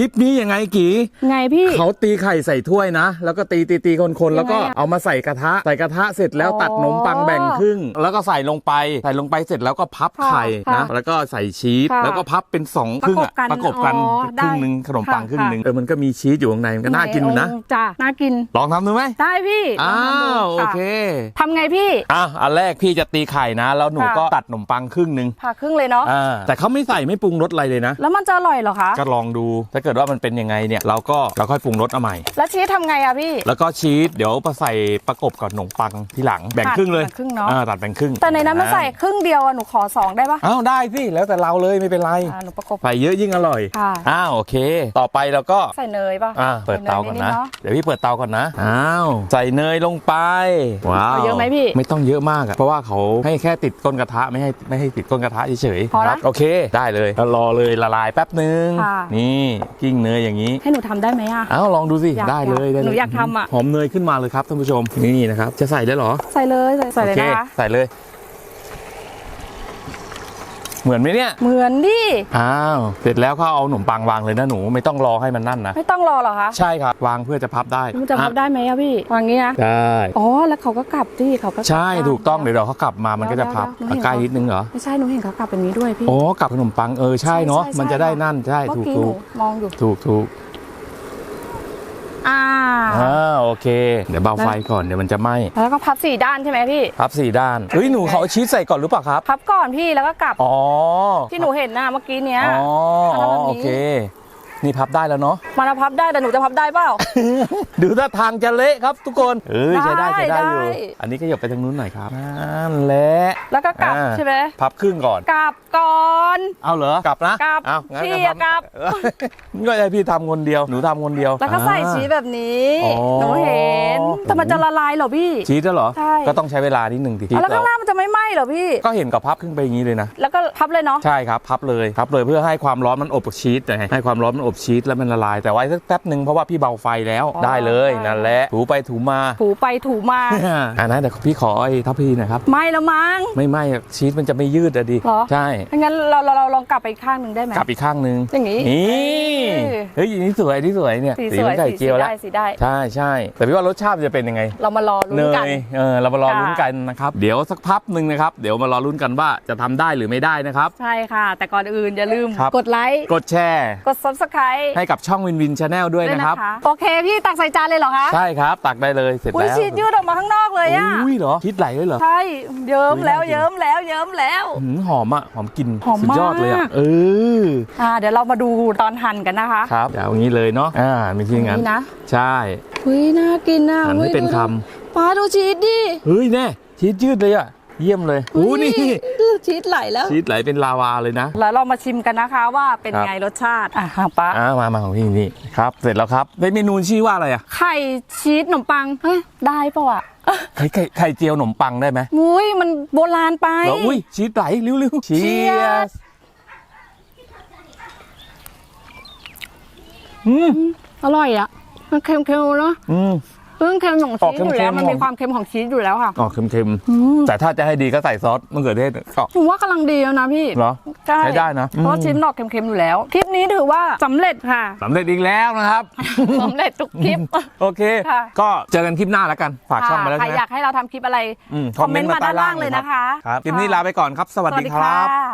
ลิปนี้ยังไงกี่ไงพี่ เขาตีไข่ใส่ถ้วยนะ แล้วก็ตีตีตีคนคนๆ แล้วก็ยังไงอะเอามาใส่กระทะ ใส่กระทะเสร็จแล้วอ๋อตัดขนมปังแบ่งครึ่ง แล้วก็ใส่ลงไป ใส่ลงไปเสร็จแล้วก็พับค่ะไข่นะ ค่ะแล้วก็ใส่ชีส ค่ะแล้วก็พับเป็นสองครึ่งอะปประระกกบบกักันนอ๋อครึ่งหนึ่งได้ขนมปังค่ะ ครึ่งหนึ่งเออ มันก็มีชีสอยู่ข้างใน มันก็น่ากินอยู่นะโอ้จ้าน่ากิน ลองทำดูไหมได้พี่อ้าลงทำดูว โอค่ะเคทำไงพี่ อะอันแรกพี่จะตีไข่นะ แล้วหนูค่ะ ก็ตัดขนมปังครึ่งหนึ่งผ่าครึ่งเลยเนาะ อ่าแต่เขาไม่ใส่ไม่ปรุงรสอะไรเลยนะ แล้วมันจะอร่อยเหรอคะ ก็ลองดู ถ้าเกิดว่ามันเป็นยังไงเนี่ยเราก็เราค่อยปรุงรสเอาใหม่ แล้วชีสทำไงอะพี่ แล้วก็ชีสเดี๋ยวมาใส่ประกบกับขนมปังที่หลังแบ่งตัดครึ่งเลยแบ่งครึ่งเนอะ อ่าตัดแบ่งครึ่งแต่ในนั้นมันใส่ครึ่งเดียวอะหนูขอสองได้ปะอ้าวได้สิแล้วแต่เราเลยไม่เป็นไรอ่าหนูประกบ ใส่เยอะยิ่งอร่อยค่ะ อ้าวโอเค ต่อไปเราก็ ใส่เนยปะอ่าเปิดเตาก่อนนะใส่เยดๆเดี๋ยวพี่เปิดเตาก่อนนะ อ้าว ใส่เนยลงไป ว้าวเอาเยอะไหมพี่ ไม่ต้องเยอะมากอะเพราะว่าเขาให้แค่ติดก้นกระทะไม่ให้ไม่ให้ติดก้นกระทะเฉยพอๆละโอเค ได้เลยแล้วรอเลยละลายแป๊บนึง ค่ะ นี่กิ้งเนยอย่างนี้ ให้หนูทำได้ไหมอะอ้าวลองดูสิ อยากได้เลยได้เลหนูยอยากทำอะ หอมเนยขึ้นมาเลยครับท่านผู้ชมนี่นะครับ จะใส่ได้เหรอใส่เลยใส่ใส่เลยโอเคนะคะ ใส่เลย เหมือนไหมเนี่ยเหมือนดิ อ้าวเสร็จแล้วก็เอาขนมปังวางเลยนะหนูไม่ต้องรอให้มันนั่นนะไม่ต้องรอเหรอคะใช่ครับวางเพื่อจะพับได้มันจะพับอ่ได้ไหมอะพี่วางงี้นะได้อ๋อแล้วเขาก็กลับดิเขาก็กลับใช่ด้านถูกต้องเดี๋ยวเราเขากลับมามันก็จะพับเดี๋ยวๆหนูเห็นใกล้นิดนึงเหรอไม่ใช่หนูเห็นเขากลับแบบนี้ด้วยพี่โอ้กลับขนมปังเออใช่เนาะใช่ใช่มันจะได้นั่นใช่เมื่อถูกกี้หถูนูกมองอยู่ถูกถูก อ่าอ่าโอเค เดี๋ยวเบาไฟก่อนเดี๋ยวมันจะไหม้แล้วก็พับสี่ด้านใช่ไหมพี่พับสี่ด้านเฮ้ยหนูเขาเอาชีสใส่ก่อนหรือเปล่าครับพับก่อนพี่แล้วก็กลับอ๋อที่หนูเห็นนะเมื่อกี้เนี้ยอ๋ออ๋อพับแบบนี้โอเค นี่พับได้แล้วเนาะ มันเอาพับได้แต่หนูจะพับได้เปล่า ดูท่าทางจะเละครับทุกคน เอ้ยใช้ได้ได้ใช้ได้อยู่ ได้ อันนี้ก็หยบไปทางนู้นหน่อยครับนั่นแหละแล้วก็กลับอ่าใช่ไหมพับครึ่งก่อน กลับก่อน เอาเหรอกลับนะกลับเอางั้นพี่ทำอะกลับ เออก็ให้พี่ทำคนเดียวหนูทำคนเดียวแล้วก็ใส่อ่า ชีสแบบนี้อ๋อ หนูเห็นแต่มันจะละลายเหรอพี่ ชีสแล้วเหรอ ใช่ ก็ต้องใช้เวลานิดหนึ่งทีแล้วข้างหน้ามันจะ ไม่ไหม้เหรอพี่ ก็เห็นกับพับครึ่งไปอย่างนี้เลยนะ แล้วก็พับเลยเนาะ ใช่ครับ พับเลยพับเลยเพื่อให้ความร้อนมันอบชีสไงให้ความร้อนมันอบชีสแล้วมันละลาย แต่ไว้สักแป๊บหนึ่งเพราะว่าพี่เบาไฟแล้วอ๋อได้เลยได้ นั่นแหละถูไปถูมาถูไปถูมา อ่านะเดี๋ยวพี่ขอไอ้ทัพพีหนะครับไหม้แล้วมั้ง ไม่ไม่อะชีสมันจะไม่ยืดอะดิเหรอ ใช่งั้นเราเราเราลองกลับไปอีกข้างหนึ่งได้ไหม กลับอีกข้างหนึ่งอย่างนี้นี่เออ เฮ้ยอันนี้สวยอันนี้สวยเนี่ยสีสวยมันไข่สีเจียวแล้วได้สีได้ ใช่ใช่แต่พี่ว่ารสชาติมันจะเป็นยังไง เรามารอลุ้เนนกัน ยเออเรามารอค่ะลุ้นกันนะครับ เดี๋ยวสักพับหนึ่งนะครับ เดี๋ยวมารอลุ้นกันว่าจะทำได้หรือไม่ได้นะครับ ใช่ค่ะ แต่ก่อนอื่นอย่าลืม ครับ กดไลค์ กดแชร์ กด subscribe ให้กับช่องวินวินชาแนลด้วยด้วยนะนะครับคะโอเคพี่ตักใส่จานเลยเหรอคะใช่ครับ ตักได้เลยเสร็จอุ้ยแล้วชีสยืดออกมาข้างนอกเลยอะอุ้ยเหรอคิดไหลเลยเหรอ ใช่เยิ้มแล้วอุ๊ยน่ากิน เยิ้มแล้วเยิ้มแล้ว หืมหอมอะหอมกลิ่นหอมสุดยอดเลยมาอะกเอออ่าเดี๋ยวเรามาดูตอนหั่นกันนะคะ ครับเดี๋ยวเอางี้เลยเนาะอ่าไม่ใช่งั้นนี่นะ ใช่เฮ้ยน่ากินนะหั่นให้เป็นคป้าดูชีสดิำเฮ้ยแน่ชีสยืดเลยอะ เยี่ยมเลยโอ้นี่ดูชีสไหลแล้ว ชีสไหลเป็นลาวาเลยนะ แล้วเรามาชิมกันนะคะว่าเป็นครับไงรสชาติ อะป้าอ่ามามาของพี่นี่ครับ เสร็จแล้วครับในเมนูชื่อว่าอะไรอะ ไข่ชีสขนมปัง เฮ้ย ได้ปะวะไข่ไข่ไข่เจียวขนมปังได้ไหมมุ้ยมันโบราณไปเหรออุ้ยชีสไหลเร็วๆชีส Cheers อืมอร่อยอะ มันเค็มๆเนาะอืม เรื่องเค็มของออกชีสอยู่แล้วเค็มๆมันมีความเค็มของชีสอยู่แล้วค่ะอ๋อเค็มอืมๆแต่ถ้าจะให้ดีก็ใส่ซอสมะเขือเทศก็ผมว่ากำลังดีแล้วนะพี่เหรอใช่ใช้ได้นะเพราะอืมชิ้นดอกเค็มๆอยู่แล้วคลิปนี้ถือว่าสำเร็จค่ะสำเร็จอีกแล้วนะครับสำเร็จทุกคลิปโอเคค่ะก็เจอกันคลิปหน้าแล้วกันฝากช่องมาแล้วใครใช่ไหมอยากให้เราทำคลิปอะไรอืมคอมเมนต์มาด้านล่างเลยนะคะครับคลิปนี้ลาไปก่อนครับ สวัสดีครับค่ะ